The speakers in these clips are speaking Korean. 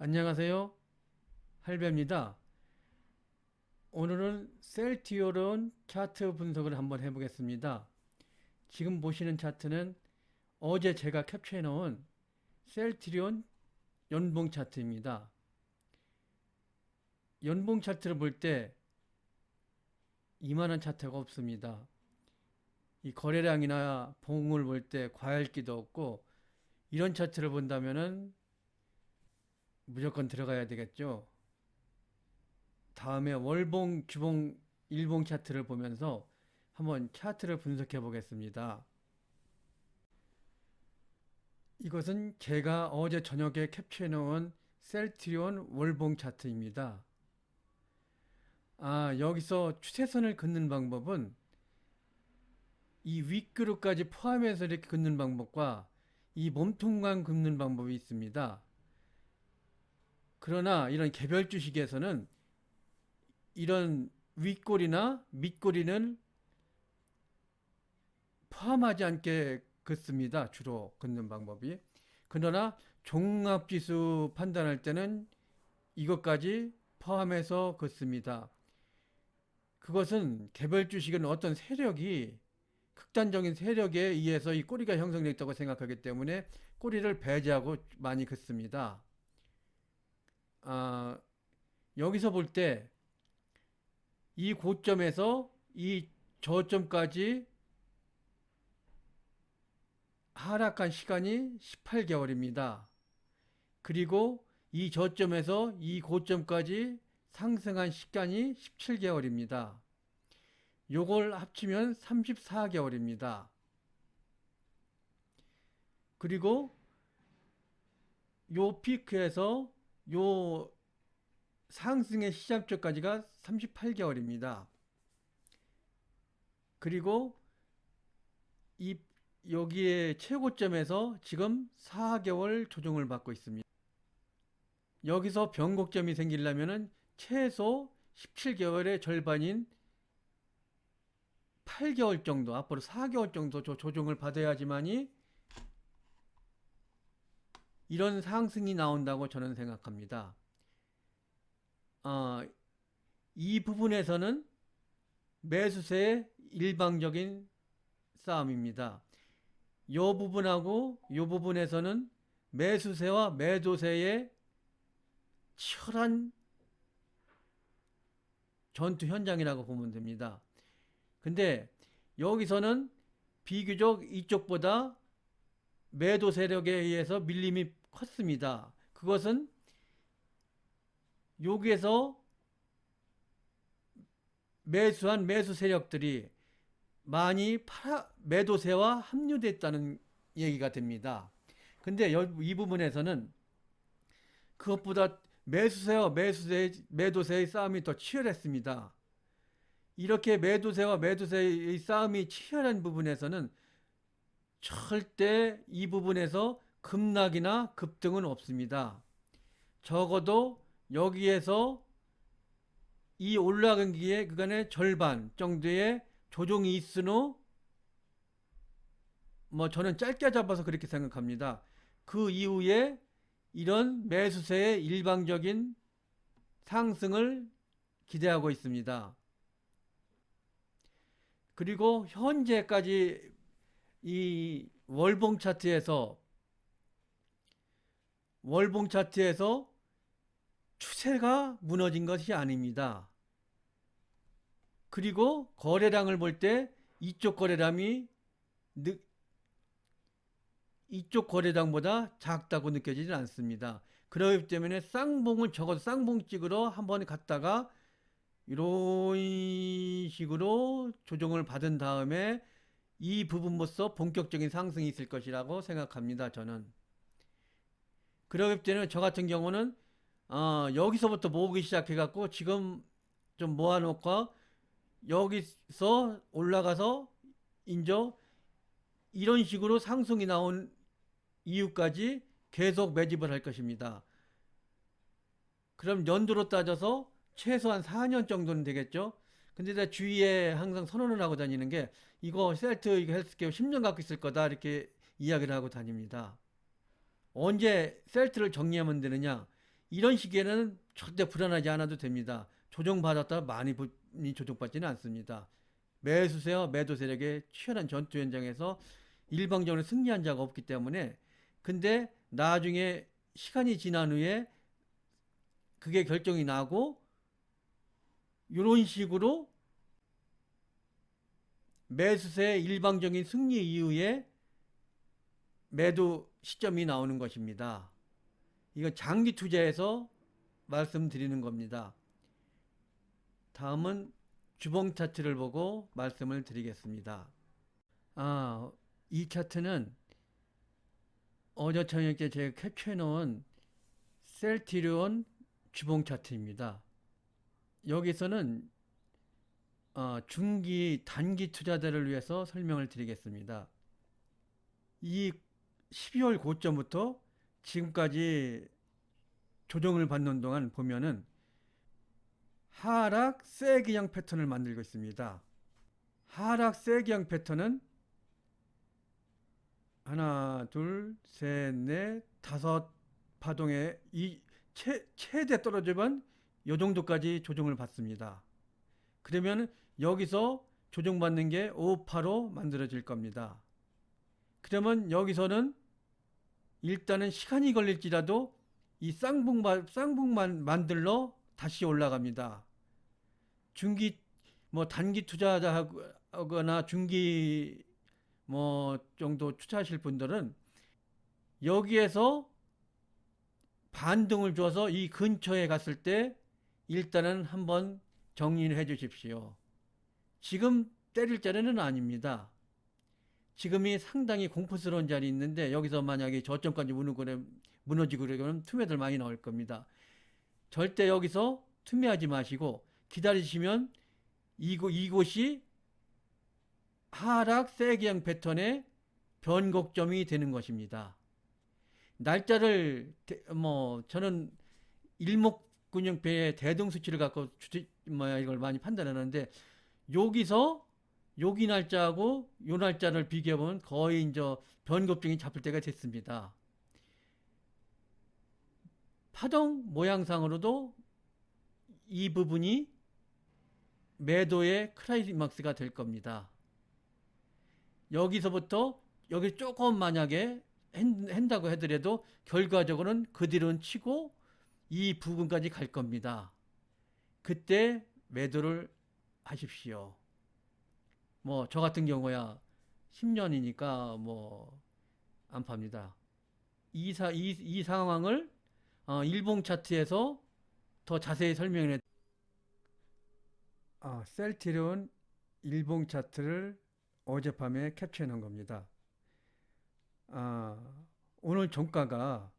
안녕하세요. 할배입니다. 오늘은 셀티오론 차트 분석을 한번 해보겠습니다. 지금 보시는 차트는 어제 제가 캡처해 놓은 셀티리온 연봉 차트입니다. 연봉 차트를 볼 때 이만한 차트가 없습니다. 이 거래량이나 봉을 볼 때 과열기도 없고 이런 차트를 본다면은 무조건 들어가야 되겠죠. 다음에 월봉, 주봉, 일봉 차트를 보면서 한번 차트를 분석해 보겠습니다. 이것은 제가 어제 저녁에 캡처해 놓은 셀트리온 월봉 차트입니다. 아, 여기서 추세선을 긋는 방법은 이 윗그룹까지 포함해서 이렇게 긋는 방법과 이 몸통만 긋는 방법이 있습니다. 그러나 이런 개별 주식에서는 이런 윗골이나 밑골이는 포함하지 않게 긋습니다. 주로 긋는 방법이. 그러나 종합지수 판단할 때는 이것까지 포함해서 긋습니다. 그것은 개별 주식은 어떤 세력이 극단적인 세력에 의해서 이 꼬리가 형성됐다고 생각하기 때문에 꼬리를 배제하고 많이 긋습니다. 아, 여기서 볼 때 이 고점에서 이 저점까지 하락한 시간이 18개월입니다. 그리고 이 저점에서 이 고점까지 상승한 시간이 17개월입니다. 요걸 합치면 34개월입니다. 그리고 요 피크에서 요 상승의 시작점까지가 38개월입니다. 그리고 이 여기에 최고점에서 지금 4개월 조정을 받고 있습니다. 여기서 변곡점이 생기려면은 최소 17개월의 절반인 8개월 정도, 앞으로 4개월 정도 조- 조정을 받아야지만이 이런 상승이 나온다고 저는 생각합니다. 아, 이 부분에서는 매수세의 일방적인 싸움입니다. 요 부분하고 요 부분에서는 매수세와 매도세의 치열한 전투 현장이라고 보면 됩니다. 근데 여기서는 비교적 이쪽보다 매도 세력에 의해서 밀림이 컸습니다. 그것은 여기에서 매수한 매수 세력들이 많이 팔아, 매도세와 합류됐다는 얘기가 됩니다. 근데 여- 이 부분에서는 그것보다 매수세와 매수세, 매도세의 싸움이 더 치열했습니다. 이렇게 매도세와 매도세의 싸움이 치열한 부분에서는 절대 이 부분에서 급락이나 급등은 없습니다. 적어도 여기에서 이 올라간 기에 그간의 절반 정도의 조정이 있은 후, 뭐 저는 짧게 잡아서 그렇게 생각합니다. 그 이후에 이런 매수세의 일방적인 상승을 기대하고 있습니다. 그리고 현재까지 이 월봉 차트에서 월봉 차트에서 추세가 무너진 것이 아닙니다. 그리고 거래량을 볼 때 이쪽 거래량이 느- 이쪽 거래량보다 작다고 느껴지진 않습니다. 그렇기 때문에 쌍봉을 적어도 쌍봉 찍으러 한번 갔다가 이런 식으로 조정을 받은 다음에 이 부분으로서 본격적인 상승이 있을 것이라고 생각합니다. 저는. 그렇기 때문에 저 같은 경우는 어, 여기서부터 모으기 시작해갖고 지금 좀 모아놓고 여기서 올라가서 인저 이런 식으로 상승이 나온 이후까지 계속 매집을 할 것입니다. 그럼 연도로 따져서 최소한 4년 정도는 되겠죠? 근데 내가 주위에 항상 선언을 하고 다니는 게 이거 셀트 이거 헬스케어 10년 갖고 있을 거다 이렇게 이야기를 하고 다닙니다. 언제 셀트를 정리하면 되느냐? 이런 시기에는 절대 불안하지 않아도 됩니다. 조정받았다 많이 조정받지는 않습니다. 매수세와 매도 세력의 치열한 전투 현장에서 일방적으로 승리한 자가 없기 때문에 근데 나중에 시간이 지난 후에 그게 결정이 나고 이런 식으로 매수세의 일방적인 승리 이후에 매도 시점이 나오는 것입니다. 이거 장기 투자에서 말씀드리는 겁니다. 다음은 주봉 차트를 보고 말씀을 드리겠습니다. 아, 이 차트는 어제 저녁에 제가 캡처해 놓은 셀티리온 주봉 차트입니다. 여기서는 어, 중기, 단기 투자자를 위해서 설명을 드리겠습니다. 이 12월 고점부터 지금까지 조정을 받는 동안 보면은 하락 세기양 패턴을 만들고 있습니다. 하락 세기양 패턴은 하나, 둘, 셋, 넷, 다섯 파동에 이 최, 최대 떨어지면 요 정도까지 조정을 받습니다. 그러면 여기서 조정받는 게 5파로 만들어질 겁니다. 그러면 여기서는 일단은 시간이 걸릴지라도 이 쌍봉 쌍봉만 만들러 다시 올라갑니다. 중기 뭐 단기 투자자하거나 중기 뭐 정도 투자하실 분들은 여기에서 반등을 줘서 이 근처에 갔을 때 일단은 한번 정리를 해 주십시오. 지금 때릴 자리는 아닙니다. 지금이 상당히 공포스러운 자리 있는데 여기서 만약에 저점까지 무너지고 그러면 투매들 많이 나올 겁니다. 절대 여기서 투매하지 마시고 기다리시면 이곳, 이곳이 하락 세기형 패턴의 변곡점이 되는 것입니다. 날짜를 대- 뭐 저는 일목균형표의 대등 수치를 갖고 주제 뭐야 이걸 많이 판단하는데 여기서 여기 날짜하고 요 날짜를 비교해 보면 거의 이제 변곡점이 잡힐 때가 됐습니다. 파동 모양상으로도 이 부분이 매도의 클라이막스가 될 겁니다. 여기서부터 여기 조금 만약에 한- 한다고 하더라도 결과적으로는 그 뒤로는 치고 이 부분까지 갈 겁니다. 그때 매도를 하십시오. 뭐 저 같은 경우야 10년이니까 뭐 안 팝니다. 이, 사, 이, 이 상황을 어, 일봉 차트에서 더 자세히 설명해 아, 셀티리온 일봉 차트를 어젯밤에 캡처해 놓은 겁니다. 아, 오늘 종가가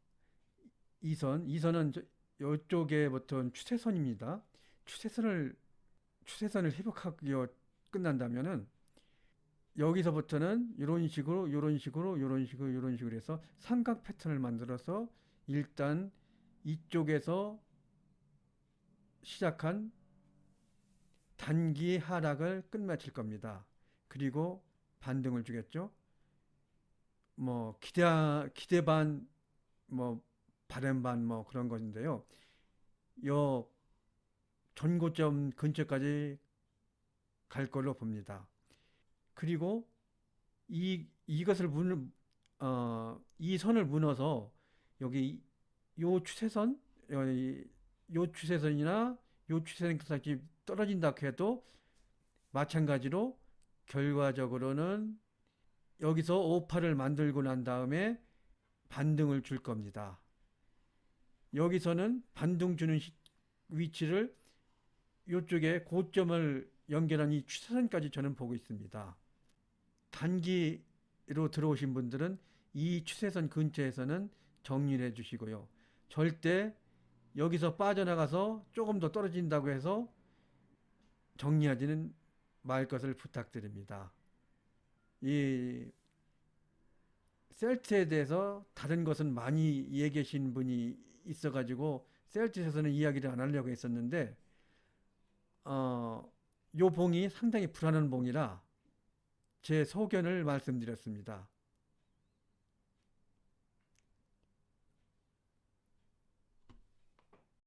이선, 이선은 저, 이쪽에 보통 추세선입니다. 추세선을 추세선을 회복하기 끝난다면은 여기서부터는 이런 식으로 이런 식으로 이런 식으로 이런 식으로 해서 삼각 패턴을 만들어서 일단 이쪽에서 시작한 단기 하락을 끝마칠 겁니다. 그리고 반등을 주겠죠. 뭐 기대 기대 반뭐 바램 반뭐 그런 것인데요. 요 전고점 근처까지 갈 걸로 봅니다. 그리고 이 이것을 문 어, 이 선을 무너서 여기 요 추세선 요 추세선이나 요 추세선까지 떨어진다 해도 마찬가지로 결과적으로는 여기서 오파를 만들고 난 다음에 반등을 줄 겁니다. 여기서는 반등 주는 시- 위치를 이쪽에 고점을 연결한 이 추세선까지 저는 보고 있습니다. 단기로 들어오신 분들은 이 추세선 근처에서는 정리를 해 주시고요. 절대 여기서 빠져나가서 조금 더 떨어진다고 해서 정리하지는 말 것을 부탁드립니다. 이 셀트에 대해서 다른 것은 많이 얘기하신 분이 있어가지고 셀트에서는 이야기를 안 하려고 했었는데 어, 요 봉이 상당히 불안한 봉이라 제 소견을 말씀드렸습니다.